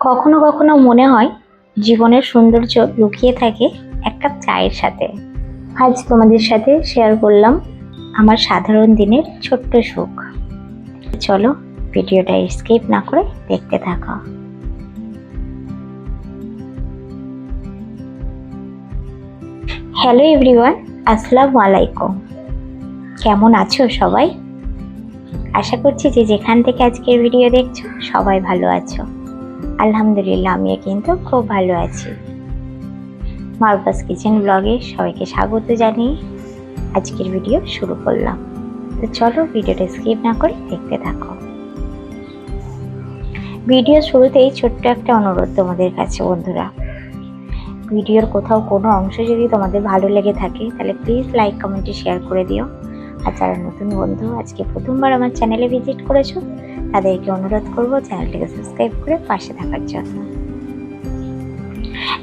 কখনো কখনো মনে হয় জীবনের সৌন্দর্য লুকিয়ে থাকে এক কাপ চায়ের সাথে। আজ তোমাদের সাথে শেয়ার করলাম আমার সাধারণ দিনের ছোট্ট সুখ। চলো ভিডিওটা স্কিপ না করে দেখতে থাকো। হ্যালো এভরিওয়ান আসসালামু আলাইকুম। কেমন আছো সবাই? আশা করছি যে যেখান থেকে আজকের ভিডিও দেখছ, সবাই ভালো আছো। আলহামদুলিল্লাহ, আমিও কিন্তু খুব ভালো আছি। মার্কাস কিচেন ব্লগে সবাইকে স্বাগত জানিয়ে আজকের ভিডিও শুরু করলাম। তো চলো ভিডিওটা স্কিপ না করে দেখতে থাকো। ভিডিও শুরুতেই ছোট্ট একটা অনুরোধ তোমাদের কাছে বন্ধুরা। ভিডিওর কোথাও কোনো অংশ যদি তোমাদের ভালো লেগে থাকে, তাহলে প্লিজ লাইক কমেন্টে শেয়ার করে দিও। আর যারা নতুন বন্ধু, আজকে প্রথমবার আমার চ্যানেলে ভিজিট করেছ তাদেরকে অনুরোধ করব চ্যানেলটিকে সাবস্ক্রাইব করে পাশে থাকার জন্য।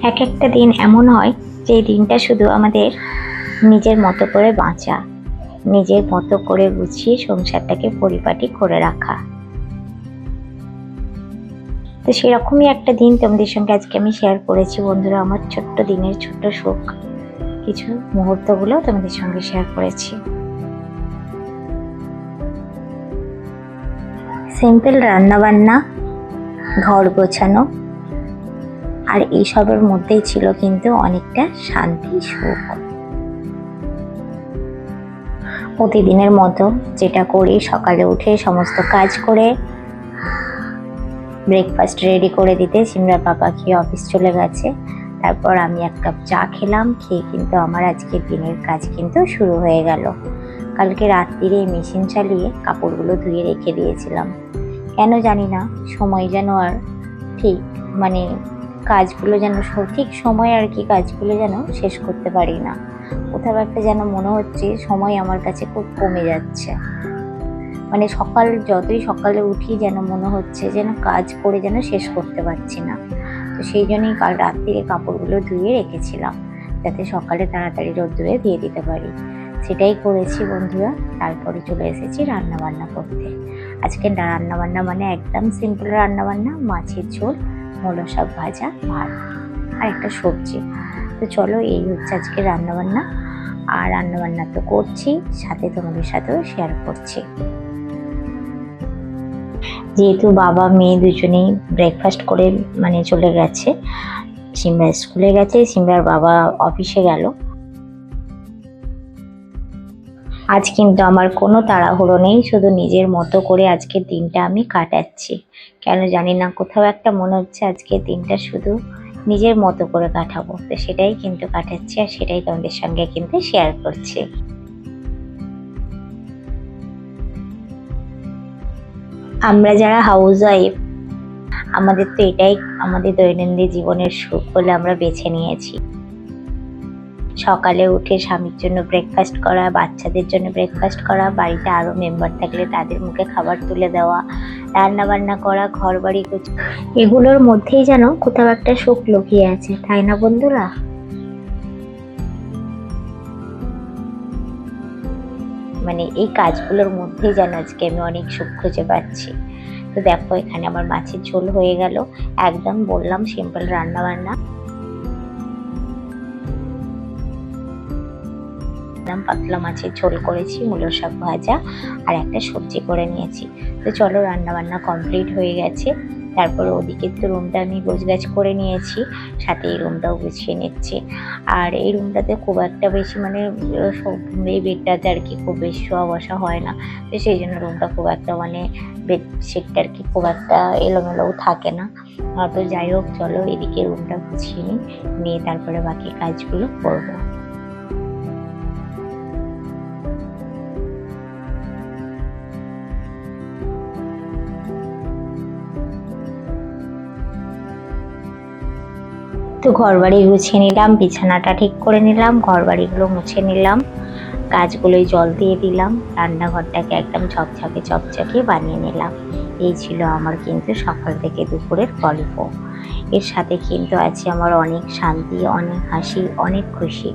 এক একটা দিন এমন হয় যে দিনটা শুধু আমাদের নিজের মতো করে বাঁচা, নিজের মতো করে গুছিয়ে সংসারটাকে পরিপাটি করে রাখা। তো সেরকমই একটা দিন তোমাদের সঙ্গে আজকে আমি শেয়ার করেছি বন্ধুরা, আমার ছোট্ট দিনের ছোট্ট সুখ। কিছু মুহূর্তগুলো তোমাদের সঙ্গে শেয়ার করেছি। সিম্পল রান্নাবান্না, ঘর গোছানো আর এইসবের মধ্যেই ছিল কিন্তু অনেকটা শান্তি সুখ। প্রতিদিনের মতো যেটা করি, সকালে উঠে সমস্ত কাজ করে ব্রেকফাস্ট রেডি করে দিতে। সিমরার পাপা খেয়ে অফিস চলে গেছে, তারপর আমি এক কাপ চা খেলাম, খেয়ে কিন্তু আমার আজকের দিনের কাজ কিন্তু শুরু হয়ে গেল। কালকে রাত্রিরে মেশিন চালিয়ে কাপড়গুলো ধুয়ে রেখে দিয়েছিলাম। কেন জানি না, সময় যেন আর ঠিক মানে কাজগুলো যেন সঠিক সময় আর কি কাজগুলো যেন শেষ করতে পারি না। কোথাও একটা যেন মনে হচ্ছে সময় আমার কাছে খুব কমে যাচ্ছে। মানে সকাল, যতই সকালে উঠি যেন মনে হচ্ছে যেন কাজ করে যেন শেষ করতে পারছি না। তো সেই জন্যই কাল রাত্রিরে কাপড়গুলো ধুয়ে রেখেছিলাম, যাতে সকালে তাড়াতাড়ি রোদ্দুরে দিয়ে দিতে পারি। সেটাই করেছি বন্ধুরা, তারপরে চলে এসেছি রান্না বান্না করতে। আজকে রান্না বান্না মানে একদম সিম্পল রান্না বান্না মাছের ঝোল, মূলো শাক ভাজা ভাত আর একটা সবজি। তো চলো এই হচ্ছে আজকে রান্না বান্না আর রান্না বান্না তো করছি, সাথে তোমাদের সাথেও শেয়ার করছি। যেহেতু বাবা, মেয়ে দুজনেই ব্রেকফাস্ট করে মানে চলে গেছে সিমরা স্কুলে গেছে সিমরার বাবা অফিসে গেল। আজ কিন্তু আমার কোনো তাড়াহুড়ো নেই, শুধু নিজের মতো করে আজকের দিনটা আমি কাটাচ্ছি। কেন জানি না, কোথাও একটা মনে হচ্ছে আজকের দিনটা শুধু নিজের মতো করে কাটাবো। তো সেটাই কিন্তু কাটাচ্ছি আর সেটাই তোমাদের সঙ্গে কিন্তু শেয়ার করছি। আমরা যারা হাউস ওয়াইফ আমাদের তো এটাই আমাদের দৈনন্দিন জীবনের সুখ বলে আমরা বেছে নিয়েছি। সকালে উঠে স্বামীর জন্য ব্রেকফাস্ট করা, বাচ্চাদের জন্য ব্রেকফাস্ট করা, বাড়িতে আরও মেম্বার থাকলে তাদের মুখে খাবার তুলে দেওয়া রান্না বান্না করা ঘর বাড়ি এগুলোর মধ্যেই যেন কোথাও একটা সুখ লুকিয়ে আছে, তাই না বন্ধুরা? মানে এই কাজগুলোর মধ্যেই যেন আজকে আমি অনেক সুখ খুঁজে পাচ্ছি। তো দেখো, এখানে আমার মাছের ঝোল হয়ে গেল। একদম বললাম সিম্পল রান্না বান্না একদম পাতলা মাছের ঝোল করেছি, মূলো শাক ভাজা আর একটা সবজি করে নিয়েছি। তো চলো রান্না বান্না কমপ্লিট হয়ে গেছে। তারপর ওদিকে তো রুমটা আমি গোছগাছ করে নিয়েছি, সাথে এই রুমটাও গুছিয়ে নিচ্ছি। আর এই রুমটাতে খুব একটা বেশি মানে এই বেডটাতে আর কি খুব বেশি শোয়া বসা হয় না। তো সেই জন্য রুমটা খুব একটা মানে বেডশিটটা আর কি খুব একটা এলোমেলোও থাকে না। তো যাই হোক, চলো এদিকে রুমটা গুছিয়ে নিই, নিয়ে তারপরে বাকি কাজগুলো করব। তো ঘর বাড়ি গুছিয়ে নিলাম, বিছানাটা ঠিক করে নিলাম ঘর বাড়িগুলো মুছে নিলাম, গাছগুলোয় জল দিয়ে দিলাম, রান্নাঘরটাকে একদম ঝকঝকে চকচকে বানিয়ে নিলাম। এই ছিল আমার কিন্তু সকাল থেকে দুপুরের গল্প। এর সাথে কিন্তু আছে আমার অনেক শান্তি, অনেক হাসি, অনেক খুশি।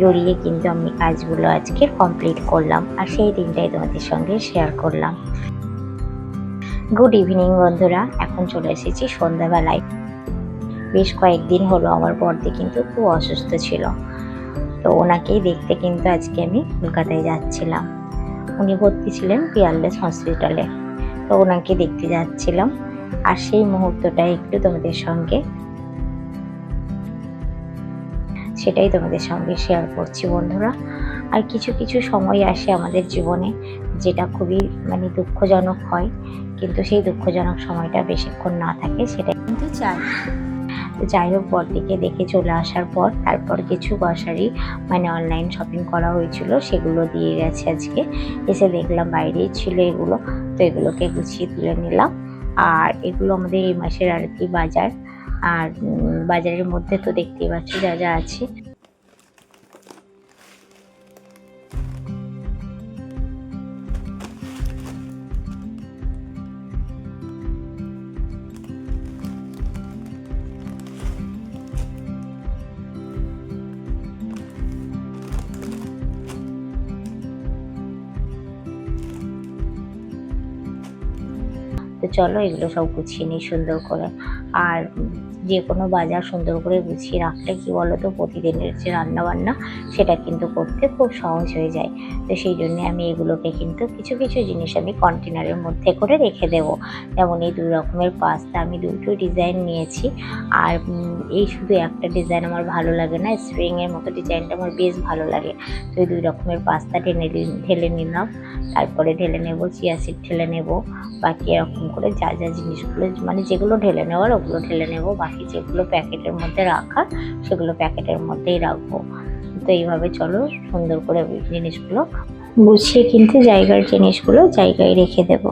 জড়িয়ে কিন্তু আমি কাজগুলো আজকে কমপ্লিট করলাম আর সেই দিনটাই তোমাদের সঙ্গে শেয়ার করলাম। গুড ইভিনিং বন্ধুরা, এখন চলে এসেছি সন্ধ্যাবেলায়। বেশ কয়েকদিন হলো আমার বর্দি কিন্তু খুব অসুস্থ ছিল। তো ওনাকেই দেখতে কিন্তু আজকে আমি কলকাতায় যাচ্ছিলাম। উনি ভর্তি ছিলেন পিয়ারলেস হসপিটালে। তো ওনাকে দেখতে যাচ্ছিলাম। আর সেই মুহূর্তটা একটু তোমাদের সঙ্গে সেটাই তোমাদের সঙ্গে শেয়ার করছি বন্ধুরা। আর কিছু কিছু সময় আসে আমাদের জীবনে যেটা খুবই মানে দুঃখজনক হয়। কিন্তু সেই দুঃখজনক সময়টা বেশিক্ষণ না থাকে সেটা কিন্তু চাই। তো যাই হোক, বরদিকে দেখে চলে আসার পর তারপর কিছু গ্রসারি মানে অনলাইন শপিং করা হয়েছিল, সেগুলো দিয়ে গেছে আজকে। এসে দেখলাম বাইরেই ছিল এগুলো, তো এগুলোকে গুছিয়ে তুলে নিলাম। আর এগুলো আমাদের এই মাসের আর কি বাজার। আর বাজারের মধ্যে তো দেখতেই পাচ্ছ যা যা আছে। তো চলো এগুলো সব গুছিয়ে নিই সুন্দর করে। আর যে কোনো বাজার সুন্দর করে গুছিয়ে রাখলে কি বলো তো প্রতিদিনের যে রান্নাবান্না সেটা কিন্তু করতে খুব সহজ হয়ে যায়। তো সেই জন্য আমি এগুলোকে কিন্তু কিছু কিছু জিনিস আমি কন্টেনারের মধ্যে করে রেখে দেব। যেমন এই দুই রকমের পাস্তা আমি দুটো ডিজাইন নিয়েছি। আর এই শুধু একটা ডিজাইন আমার ভালো লাগে না স্প্রিংয়ের মতো ডিজাইনটা আমার বেশ ভালো লাগে। তো এই দুই রকমের পাস্তা টেনে ঢেলে নিলাম। তারপরে ঢেলে নেব চিয়া সিড ঢেলে নেব। বাকি এরকম করে যা যা জিনিসগুলো মানে যেগুলো ঢেলে নেওয়ার ওগুলো ঢেলে নেব। বাকি যেগুলো প্যাকেটের মধ্যে রাখা, সেগুলো প্যাকেটের মধ্যেই রাখব। তো এইভাবে চলো, সুন্দর করে জিনিসগুলো গুছিয়ে কিন্তু জায়গার জিনিসগুলো জায়গায় রেখে দেবো।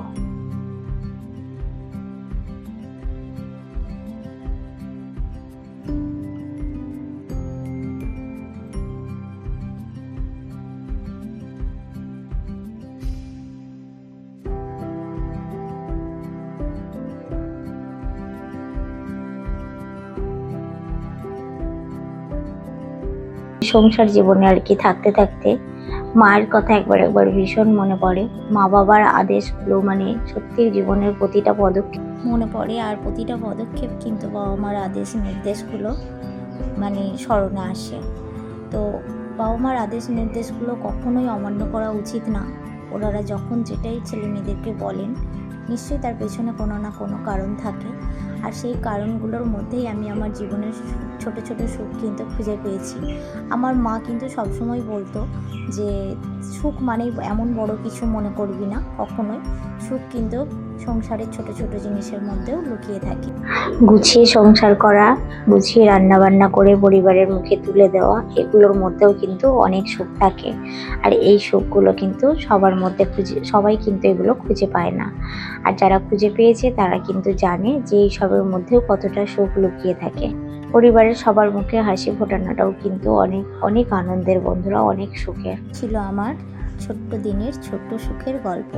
সংসার জীবনে আর কি থাকতে থাকতে মায়ের কথা একবার একবার ভীষণ মনে পড়ে। মা বাবার আদেশগুলো মানে সত্যি জীবনের প্রতিটা পদক্ষেপ মনে পড়ে আর প্রতিটা পদক্ষেপ কিন্তু বাবা মার আদেশ নির্দেশগুলো মানে স্মরণে আসে। তো বাবা মার আদেশ নির্দেশগুলো কখনোই অমান্য করা উচিত না। ওনারা যখন যেটাই ছেলে মেয়েদেরকে বলেন নিশ্চয়ই তার পেছনে কোনো না কোনো কারণ থাকে। আর সেই কারণগুলোর মধ্যেই আমি আমার জীবনের ছোট ছোট সুখ কিন্তু খুঁজে পেয়েছি। আমার মা কিন্তু সবসময় বলতো যে, সুখ মানেই এমন বড় কিছু মনে করবি না। কখনোই। সুখ কিন্তু সংসারের ছোট ছোট জিনিসের মধ্যেও লুকিয়ে থাকে। গুছিয়ে সংসার করা, গুছিয়ে রান্না বান্না করে পরিবারের মুখে তুলে দেওয়া, এগুলোর মধ্যেও কিন্তু অনেক সুখ থাকে। আর এই সুখগুলো কিন্তু সবার মধ্যে খুঁজে, সবাই কিন্তু এগুলো খুঁজে পায় না। আর যারা খুঁজে পেয়েছে তারা কিন্তু জানে যে এই সবের মধ্যেও কতটা শোক লুকিয়ে থাকে। পরিবারের সবার মুখে হাসি ফোটানোটাও কিন্তু অনেক অনেক আনন্দের বন্ধুরা, অনেক সুখের ছিল আমার ছোট্ট দিনের ছোট্ট সুখের গল্প।